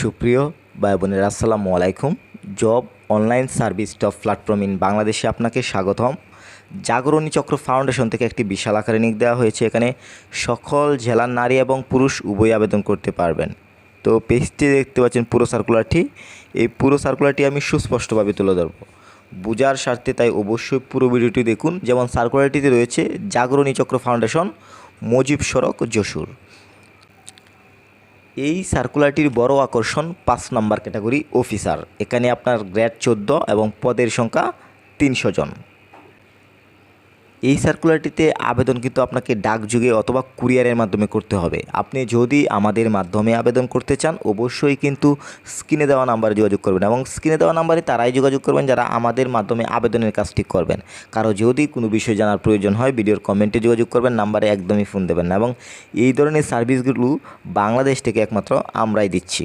সুপ্রিয় ভাই বোনেরা, আসসালামু আলাইকুম। Job online service top platform in বাংলাদেশে আপনাকে স্বাগতম। জাগরণী চক্র ফাউন্ডেশন থেকে একটি বিশাল আকারে নিক দেওয়া হয়েছে। এখানে সকল জেলার নারী এবং পুরুষ উভয় আবেদন করতে পারবেন। তো পেজটি দেখতে পাচ্ছেন পুরো সার্কুলারটি এই পুরো সার্কুলারটি আমি সুস্পষ্টভাবে তুলে ধরবো। বোঝার স্বার্থে তাই অবশ্যই পুরো ভিডিওটি দেখুন। যেমন সার্কুলারটিতে রয়েছে জাগরণী চক্র ফাউন্ডেশন, মজিব সড়ক, যশোর। এই সার্কুলারটির বড় আকর্ষণ পাঁচ নম্বর ক্যাটাগরি অফিসার এখানে আপনার গ্রেড চোদ্দ এবং পদের সংখ্যা তিনশো জন। এই সার্কুলারটিতে আবেদন কিন্তু আপনাকে ডাকযুগে অথবা কুরিয়ারের মাধ্যমে করতে হবে। আপনি যদি আমাদের মাধ্যমে আবেদন করতে চান, অবশ্যই কিন্তু স্ক্রিনে দেওয়া নাম্বারে যোগাযোগ করবেন এবং স্ক্রিনে দেওয়া নাম্বারে তারাই যোগাযোগ করবেন যারা আমাদের মাধ্যমে আবেদনের কাজটি করবেন। কারও যদি কোনো বিষয় জানার প্রয়োজন হয়, ভিডিওর কমেন্টে যোগাযোগ করবেন নাম্বারে একদমই ফোন দেবেন না এবং এই ধরনের সার্ভিসগুলো বাংলাদেশ থেকে একমাত্র আমরাই দিচ্ছি।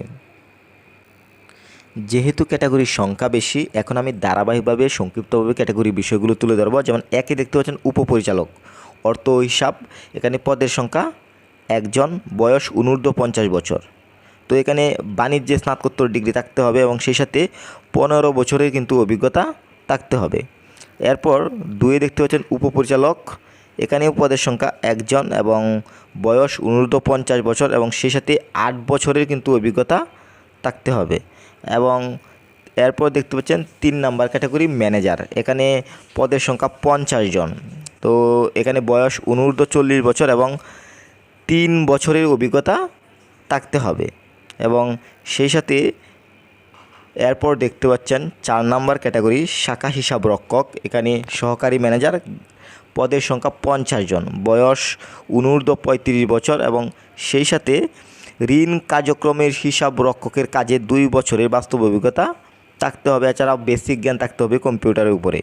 যেহেতু ক্যাটাগরির সংখ্যা বেশি, এখন আমি ধারাবাহিকভাবে সংক্ষিপ্তভাবে ক্যাটাগরির বিষয়গুলো তুলে ধরবো। যেমন একে দেখতে পাচ্ছেন উপপরিচালক। অর্থ হিসাব, এখানে পদের সংখ্যা একজন, বয়স অনূর্ধ্ব পঞ্চাশ বছর। তো এখানে বাণিজ্যে স্নাতকোত্তর ডিগ্রি থাকতে হবে এবং সেই সাথে পনেরো বছরের কিন্তু অভিজ্ঞতা থাকতে হবে। এরপর দুয়ে দেখতে পাচ্ছেন উপপরিচালক। এখানেও পদের সংখ্যা একজন এবং বয়স অনূর্ধ্ব পঞ্চাশ বছর এবং সেই সাথে আট বছরের কিন্তু অভিজ্ঞতা থাকতে হবে। এবং এরপর দেখতে পাচ্ছেন তিন নাম্বার ক্যাটাগরি ম্যানেজার। এখানে পদের সংখ্যা পঞ্চাশ জন। তো এখানে বয়স অনূর্ধ্ব চল্লিশ বছর এবং তিন বছরের অভিজ্ঞতা থাকতে হবে। এবং সেই সাথে এরপর দেখতে পাচ্ছেন চার নাম্বার ক্যাটাগরি শাখা হিসাব রক্ষক। এখানে সহকারী ম্যানেজার, পদের সংখ্যা পঞ্চাশ জন। বয়স অনূর্ধ্ব পঁয়ত্রিশ বছর এবং সেই সাথে ঋণ কার্যক্রমের হিসাব রক্ষকের কাজে দুই বছরের বাস্তব অভিজ্ঞতা থাকতে হবে। এছাড়াও বেসিক জ্ঞান থাকতে হবে কম্পিউটারের উপরে।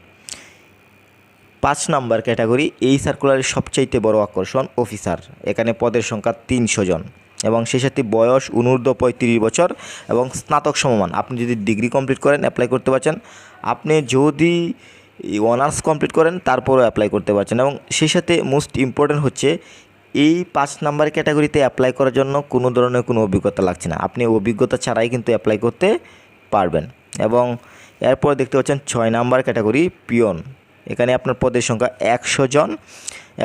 পাঁচ নাম্বার ক্যাটাগরি, এই সার্কুলারের সবচাইতে বড় আকর্ষণ অফিসার। এখানে পদের সংখ্যা তিনশো জন এবং সেই সাথে বয়স অনূর্ধ্ব পঁয়ত্রিশ বছর এবং স্নাতক সমমান। আপনি যদি ডিগ্রি কমপ্লিট করেন, অ্যাপ্লাই করতে পারছেন। আপনি যদি অনার্স কমপ্লিট করেন, তারপরও অ্যাপ্লাই করতে পারছেন। এবং সেই সাথে মোস্ট ইম্পর্ট্যান্ট হচ্ছে এই পাঁচ নাম্বার ক্যাটাগরিতে অ্যাপ্লাই করার জন্য কোনো ধরনের কোনো অভিজ্ঞতা লাগছে না। আপনি অভিজ্ঞতা ছাড়াই কিন্তু অ্যাপ্লাই করতে পারবেন। এবং এরপর দেখতে পাচ্ছেন ছয় নাম্বার ক্যাটাগরি, পিয়ন। এখানে আপনার পদের সংখ্যা একশো জন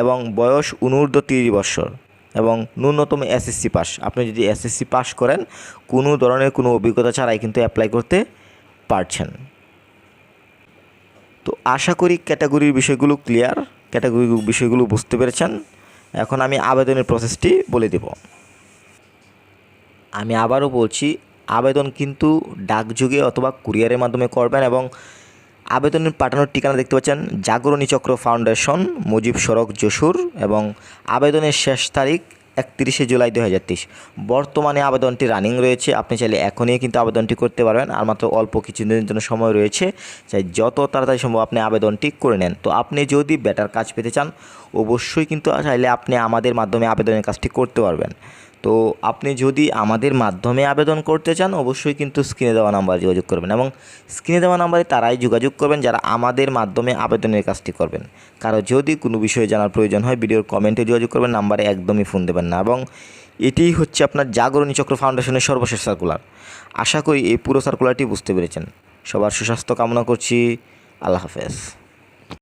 এবং বয়স অনূর্ধ্ব তিরিশ বছর এবং ন্যূনতম এসএসসি পাস আপনি যদি এসএসসি পাস করেন, কোনো ধরনের কোনো অভিজ্ঞতা ছাড়াই কিন্তু অ্যাপ্লাই করতে পারছেন। তো আশা করি ক্যাটাগরির বিষয়গুলো ক্লিয়ার ক্যাটাগরি বিষয়গুলো বুঝতে পেরেছেন। এখন আমি আবেদনের প্রসেসটি বলে দেব। আমি আবারও বলছি, আবেদন কিন্তু ডাকযোগে অথবা কুরিয়ারের মাধ্যমে করবেন এবং আবেদনের পাঠানোর ঠিকানা দেখতে পাচ্ছেন জাগরণী চক্র ফাউন্ডেশন, মুজিব সড়ক, যশোর এবং আবেদনের শেষ তারিখ একত্রিশে জুলাই দু বর্তমানে আবেদনটি রানিং রয়েছে। আপনি চাইলে এখনই কিন্তু আবেদনটি করতে পারবেন। আর মাত্র অল্প কিছুদিনের জন্য সময় রয়েছে। চাই যত তাড়াতাড়ি সম্ভব আপনি আবেদনটি করে নেন। তো আপনি যদি বেটার কাজ পেতে চান, অবশ্যই কিন্তু চাইলে আপনি আমাদের মাধ্যমে আবেদনের কাজটি করতে পারবেন। তো আপনি যদি আমাদের মাধ্যমে আবেদন করতে চান, অবশ্যই কিন্তু স্ক্রিনে দেওয়া নাম্বারে যোগাযোগ করবেন এবং স্ক্রিনে দেওয়া নাম্বারে তারাই যোগাযোগ করবেন যারা আমাদের মাধ্যমে আবেদনের কাজটি করবেন। কারও যদি কোনো বিষয়ে জানার প্রয়োজন হয়, ভিডিওর কমেন্টে যোগাযোগ করবেন, নাম্বারে একদমই ফোন দেবেন না এবং এটিই হচ্ছে আপনার জাগরণী চক্র ফাউন্ডেশনের সর্বশেষ সার্কুলার আশা করি এই পুরো সার্কুলারটি বুঝতে পেরেছেন। সবার সুস্বাস্থ্য কামনা করছি। আল্লাহ হাফেজ।